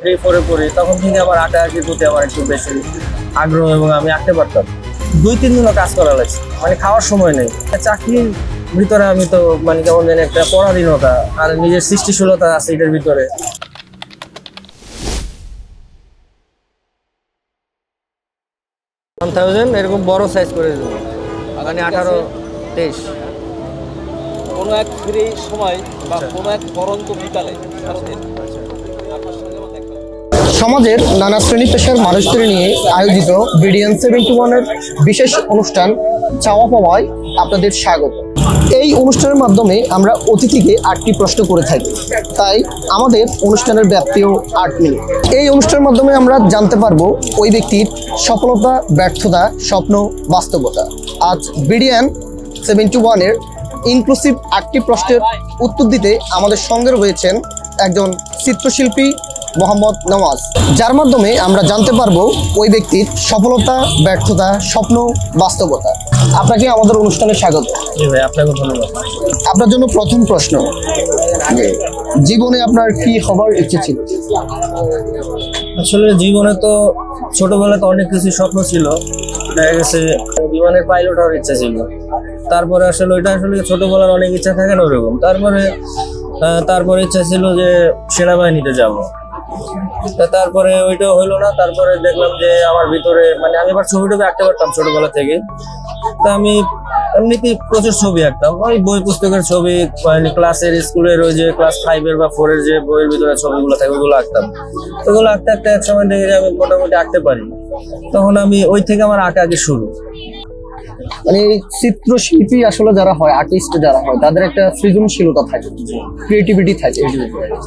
Three ফোরে পড়ি তখন থেকে আমার আঁকা আঁকির প্রতি আমার একটু বেশি আগ্রহ এবং আমি আঁকতে পারতাম। দুই, তিন দিনও কাজ করা লাগছে মানে খাওয়ার সময় নেই। চাকরির ভিতরে আমি তো মানে কেমন জানি একটা পরাধীনতা, আর নিজের সৃষ্টিশীলতা আছে এটার ভিতরে। ওয়ান থাউজেন্ড এরকম বড় সাইজ করে দেবো। মানে আঠারো, তেইশ। কোনো এক ফ্রি সময় বা কোনো এক পরন্ত বিকালে সারাদিন সমাজের নানা শ্রেণি পেশার মানুষদের নিয়ে আয়োজিত বিডিএন সেভেন্টি ওয়ানের বিশেষ অনুষ্ঠান চাওয়া পাওয়ায় আপনাদের স্বাগত। এই অনুষ্ঠানের মাধ্যমে আমরা অতিথিকে আটটি প্রশ্ন করে থাকি। তাই আমাদের অনুষ্ঠানের ব্যাপ্তিও আট মিনিট। এই অনুষ্ঠানের মাধ্যমে আমরা জানতে পারব ওই ব্যক্তির সফলতা, ব্যর্থতা, স্বপ্ন, বাস্তবতা। আজ বিডিএন সেভেন্টি ওয়ানের ইনক্লুসিভ আটটি প্রশ্নের উত্তর দিতে আমাদের সঙ্গে রয়েছেন একজন চিত্রশিল্পী মোহাম্মদ নওয়াজ। যার মাধ্যমে আমরা জানতে পারব ওই ব্যক্তির সফলতা ব্যর্থতা স্বপ্ন বাস্তবতা। আপনাকে আমাদের অনুষ্ঠানে স্বাগত। আপনার জন্য প্রথম প্রশ্ন জীবনে আপনার কি হবার ইচ্ছে ছিল? আসলে জীবনে তো ছোটবেলাতে অনেক কিছু স্বপ্ন ছিল। দেখা গেছে বিমানের পাইলট হওয়ার ইচ্ছা ছিল। তারপরে আসলে ওইটা আসলে ছোটবেলার অনেক ইচ্ছা থাকে না ওরকম। তারপরে তারপরে ইচ্ছা ছিল যে সেনাবাহিনীতে যাব। তারপরে ওইটা হইল না, তারপরে দেখলাম যে আমার ভিতরে মানে আমি এবার ছবি টবি আঁকতে পারতাম ছোটবেলা থেকে। তা আমি এমনিতেই প্রচুর ছবি আঁকতাম, ওই বই পুস্তকের ছবি মানে ক্লাসের স্কুলের ওই যে ক্লাস ফাইভের বা ফোরের যে বইয়ের ভিতরে ছবিগুলো থাকে, ওগুলো আঁকতাম। ওগুলো আঁকতে আঁকতে এক সময় দেখে আমি মোটামুটি আঁকতে পারি। তখন আমি ওই থেকে আমার আঁকা আঁকি শুরু। মানে চিত্রশিল্পী আসলে যারা হয় আর্টিস্ট যারা হয় তাদের একটা সৃজনশীলতা থাকে ক্রিয়েটিভিটি থাকে।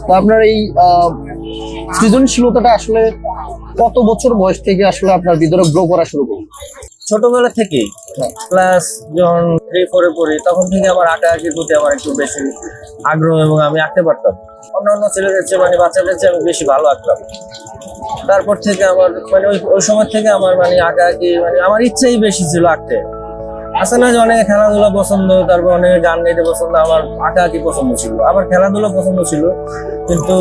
তো আপনার এই সৃজনশীলতাটা আসলে কত বছর বয়স থেকে আসলে আপনার ভিতরে গ্রো করা শুরু করবে ছোটবেলা থেকেই। ক্লাস যখন থ্রি ফোরে পড়ি তখন থেকে আমার আঁকা আঁকির প্রতি আমার একটু বেশি আগ্রহ এবং আমি আঁকতে পারতাম। অন্যান্য ছেলেদের চেয়ে মানে বাচ্চাদের চেয়ে আমি বেশি ভালো আঁকতাম। তারপর থেকে আমার মানে ওই ওই সময় থেকে আমার মানে আঁকা আঁকি মানে আমার ইচ্ছেই বেশি ছিল আঁকতে। আছে না যে অনেকে খেলাধুলা পছন্দ, তারপর অনেকে গান গাইতে পছন্দ, আমার আঁকা আঁকি পছন্দ ছিল আবার খেলাধুলা পছন্দ ছিল, কিন্তু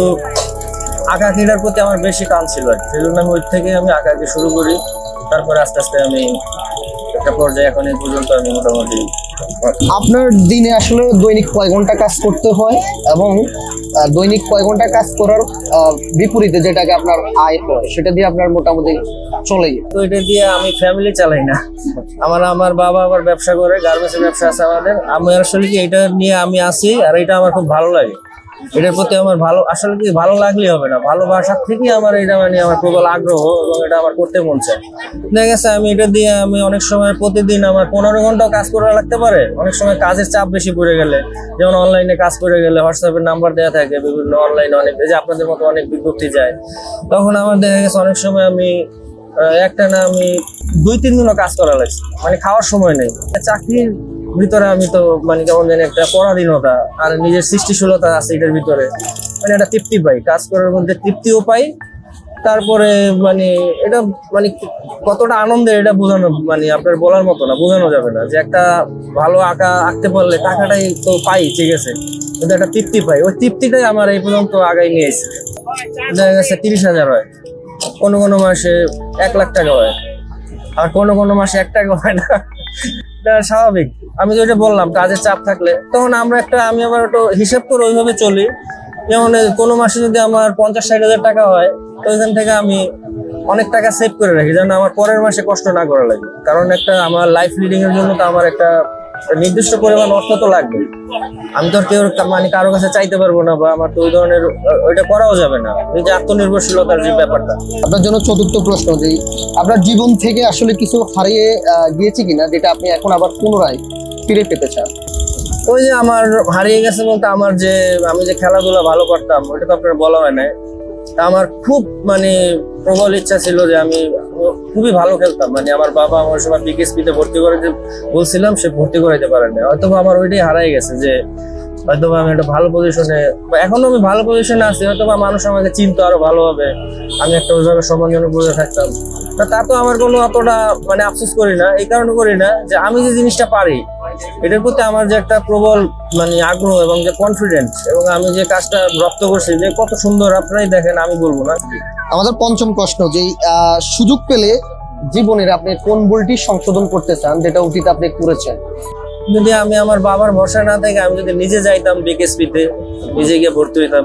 আঁকা আঁকিটার প্রতি আমার বেশি টান ছিল আর। সেই জন্য আমি ওই থেকে আমি আঁকা আঁকি শুরু করি, তারপরে আস্তে আস্তে আমি একটা পর্যায়ে এখন এই পর্যন্ত আমি মোটামুটি আপনার দিনে আসলে দৈনিক কয় ঘণ্টা কাজ করতে হয় এবং দৈনিক কয় ঘণ্টা কাজ করার বিপরীতে যেটাকে আপনার আয় হয়, সেটা দিয়ে আপনার মোটামুটি চলে যায়। তো এটা দিয়ে আমি ফ্যামিলি চালাই না। আমার আমার বাবা আবার ব্যবসা করে গার্মেন্টসের ব্যবসা আছে আমাদের। আমি আসলে কি এটা নিয়ে আমি আসি আর এটা আমার খুব ভালো লাগে। এটার প্রতি আমার ভালো আসলে কি ভালো লাগলেই হবে না? ভালোবাসার থেকেই আমার এটা মানে আমার প্রবল আগ্রহ এবং এটা আমার করতে মন চায়। দেখা গেছে আমি এটা দিয়ে আমি অনেক সময় প্রতিদিন আমার পনেরো ঘন্টাও কাজ করা লাগতে পারে। অনেক সময় কাজের চাপ বেশি পড়ে গেলে। যেমন অনলাইনে কাজ করে গেলে হোয়াটসঅ্যাপের নাম্বার দেওয়া থাকে, বিভিন্ন অনলাইনে অনেক যে আপনাদের মতো অনেক বিজ্ঞপ্তি যায়। তখন আমার দেখা গেছে অনেক সময় আমি একটা না আমি দুই তিন দিনও কাজ করা লাগছে। মানে খাওয়ার সময় নেই। চাকরির ভিতরে আমি তো মানে কেমন জানি একটা পরাধীনতা আর নিজের সৃষ্টিশীলতা আছে এটার ভিতরে। মানে একটা তৃপ্তি পাই, কাজ করার মধ্যে তৃপ্তিও পাই, তারপরে মানে এটা মানে কতটা আনন্দের এটা বোঝানো মানে আপনার বলার মতো না, বোঝানো যাবে না যে একটা ভালো আঁকা আঁকতে পারলে টাকাটাই তো পাই, ঠিক আছে। কিন্তু একটা তৃপ্তি পাই, ওই তৃপ্তিটাই আমার এই পর্যন্ত আগাই নিয়ে এসেছে। দেখা গেছে তিরিশ হাজার হয়, কোনো কোনো মাসে এক লাখ টাকা হয়। আর কোনো কোনো মাসে এক টাকা হয় না। স্বাভাবিক। আমি যেটা বললাম, কাজের চাপ থাকলে। তখন আমরা একটা, আমি আবার একটু হিসেব করে ওইভাবে চলি। যেমন কোনো মাসে যদি আমার পঞ্চাশ, ষাট হাজার টাকা হয়, তো ওইখান থেকে আমি অনেক টাকা সেভ করে রাখি। যেন আমার পরের মাসে কষ্ট না করা লাগে। কারণ একটা, আমার লাইফ লিডিং এর জন্য তো আমার একটা নির্দিষ্ট পরিমাণ অর্থ তো লাগবে। আমি তো কেউ মানে কারও কাছে চাইতে পারব না বা আমার তো ওই ধরনের ওইটা করাও যাবে না। এই যে আত্মনির্ভরশীলতার যে ব্যাপারটা। আপনার জন্য চতুর্থ প্রশ্ন যে আপনার জীবন থেকে আসলে কিছু হারিয়ে গিয়েছে কিনা যেটা আপনি এখন আবার পুনরায় ফিরে পেতে চান? ওই যে আমার হারিয়ে গেছে বলতে আমার যে আমি যে খেলাধুলা ভালো করতাম ওইটা তো আপনার বলা হয় না তা আমার খুব মানে প্রবল ইচ্ছা ছিল যে আমি খুবই ভালো খেলতাম। মানে আমার বাবা আমার সময় বিকেএসপি তে ভর্তি করে যে বলছিলাম, সে ভর্তি করাইতে পারেন। না হয়তো আমার ওইটাই হারাই গেছে যে হয়তো আমি একটা ভালো পজিশনে এখনও আমি ভালো পজিশনে আছি হয়তো বা মানুষ আমাকে চিনতো আরও ভালোভাবে আমি একটা ওইভাবে সম্মানজনক বুঝে থাকতাম। তা তো আমার কোনো অতটা মানে আফসোস করি না, এই কারণে করি না যে আমি যে জিনিসটা পারি এটার প্রতি আমার যে একটা প্রবল মানে আগ্রহ এবং যে কনফিডেন্স এবং আমি যে কাজটা রপ্ত করছি যে কত সুন্দর আপনারাই দেখেন আমি বলব না। আমাদের পঞ্চম প্রশ্ন যে সুযোগ পেলে জীবনের আপনি কোন ভুলটি সংশোধন করতে চান যেটা অতীতে আপনি করেছেন? যদি আমি আমার বাবার ভরসা না থেকে আমি যদি নিজে যাইতাম বিকেএসপিতে নিজে গিয়ে ভর্তি হইতাম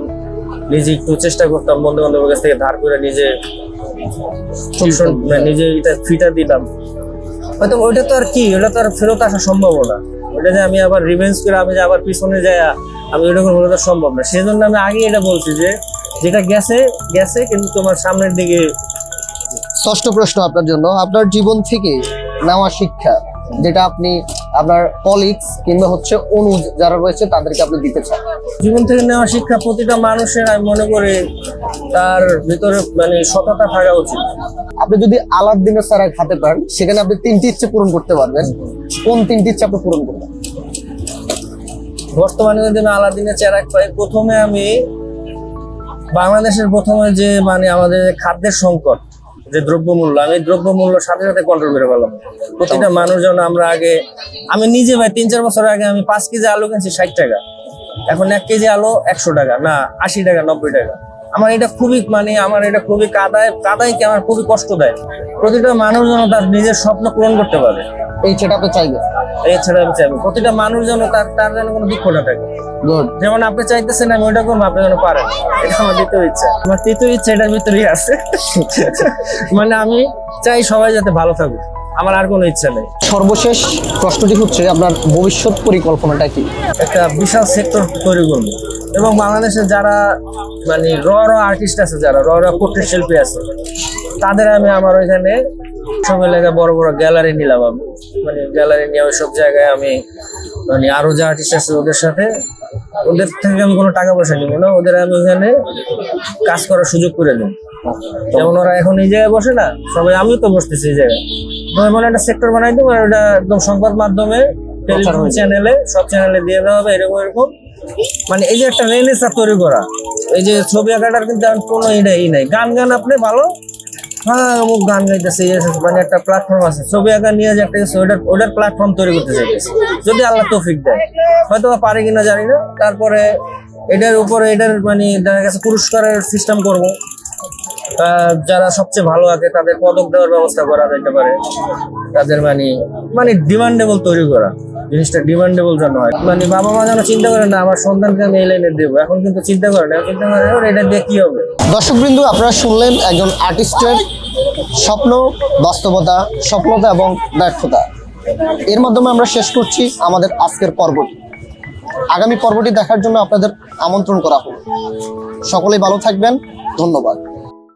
নিজে একটু চেষ্টা করতাম বন্ধু বান্ধবের কাছ থেকে ধার করে নিজে টিউশন মানে নিজে এটা ফিটা দিতাম। হয়তো ওইটা তো আর কি ওটা তো আর ফেরত আসা সম্ভব না। ওটা যে আমি আবার রিভেঞ্জ করে আমি যে আবার পিছনে যাই আমি ওইরকম হলে তো সম্ভব না। সেই জন্য আমি আগে এটা বলছি যে, যেটা গেছে গেছে, কিন্তু তোমার সামনের দিকে ষষ্ঠ প্রশ্ন আপনার জন্য। আপনার জীবন থেকে নেওয়া শিক্ষা, যেটা আপনি আপনার কলিগস কিংবা হচ্ছে অনু যারা রয়েছে তাদেরকে আপনি দিতে চান। জীবন থেকে নেওয়া শিক্ষা প্রতিটা মানুষের আমি মনে করি তার ভিতরে মানে সততা থাকা উচিত। আপনি যদি আলাদ আলাদিনের সারা খাতে পারেন সেখানে আপনি তিনটি ইচ্ছে পূরণ করতে পারবেন। কোন তিনটি ইচ্ছে আপনি পূরণ করবেন? বর্তমানে যদি আমি আলাদিনের চেরাক পাই প্রথমে আমি বাংলাদেশের প্রথমে যে মানে আমাদের খাদ্যের সংকট যে দ্রব্যমূল্য, আমি দ্রব্যমূল্য সাথে সাথে কন্ট্রোল করে পেলাম প্রতিটা মানুষ যেন আমরা আগে, আমি নিজে ভাই, তিন চার বছর আগে আমি পাঁচ কেজি আলু কিনছি ষাট টাকা। এখন এক কেজি আলু একশো টাকা, না, আশি টাকা, নব্বই টাকা। আমার এটা খুবই মানে আমার এটা খুবই কাদায় কাদায় কি আমার খুবই কষ্ট দেয়। প্রতিটা মানুষ যেন তার নিজের স্বপ্ন পূরণ করতে পারে। এই সেটা তো চাইবেন এছাড়া আমি চাইব। প্রতিটা মানুষ যেন তার তার যেন কোনো দুঃখ না থাকে যেমন আপনি চাইতেছেন আমি ওইটা করব আপনি যেন পারেন। এটা আমার দ্বিতীয় ইচ্ছা। আমার তৃতীয় ইচ্ছা এটার ভিতরেই আছে। মানে আমি চাই সবাই যাতে ভালো থাকুক। আমার আর কোনো ইচ্ছা নেই। সর্বশেষ প্রশ্নটি হচ্ছে আপনার ভবিষ্যৎ পরিকল্পনাটা কি? একটা বিশাল সেক্টর তৈরি করব। এবং বাংলাদেশে যারা মানে র র আর্টিস্ট আছে যারা র র কুটির শিল্পী আছে তাদের আমি আমার ওইখানে সব এলাকায় বড় বড় গ্যালারি নিলাম আমি। মানে গ্যালারি নিয়ে ওইসব জায়গায় আমি মানে আরও যে আর্টিস্ট আছে ওদের সাথে ওদের থেকে আমি কোনো টাকা পয়সা নিব না ওদের আমি ওখানে কাজ করার সুযোগ করে দেব। যেমন ওরা এখন এই জায়গায় বসে না সবাই আমিও তো বসতেছি এই জায়গায়। মানে একটা সেক্টর বানাই দেবো আর ওটা একদম সংবাদ মাধ্যমে টেলিভিশন চ্যানেলে সব চ্যানেলে দিয়ে দেওয়া হবে এরকম এরকম। মানে এই যে একটা রেনেসা তৈরি করা এই যে ছবি আঁকাটার কিন্তু কোনো ইটাই নাই। গান গান আপনি ভালো হ্যাঁ অমুক গান গাইতেছে মানে একটা প্ল্যাটফর্ম আছে। ছবি আঁকা নিয়ে যে একটা ওটার ওটার প্ল্যাটফর্ম তৈরি করতে চাইতেছে। যদি আল্লাহ তৌফিক দেয়। হয়তো বা পারে কিনা জানি না। তারপরে এটার উপরে এটার মানে দেখা গেছে পুরস্কারের সিস্টেম করব। যারা সবচেয়ে ভালো আঁকে, তাদের পদক দেওয়ার ব্যবস্থা করা যেতে পারে। তাদের মানে মানে ডিমান্ডেবল তৈরি করা। জিনিসটা ডিমান্ডেবল যেন হয়। মানে বাবা মা যেন চিন্তা করে, না, আমার সন্তানকে আমি এই লাইনে দেবো। এখন কিন্তু চিন্তা করে না। চিন্তা করে, "ওর এটা দিয়ে কি হবে? দর্শকবৃন্দ, আপনারা শুনলেন একজন আর্টিস্টের স্বপ্ন, বাস্তবতা, সফলতা এবং ব্যর্থতা। এর মাধ্যমে আমরা শেষ করছি আমাদের আজকের পর্বটি। আগামী পর্বটি দেখার জন্য আপনাদের আমন্ত্রণ করা হলো সকলেই ভালো থাকবেন। ধন্যবাদ।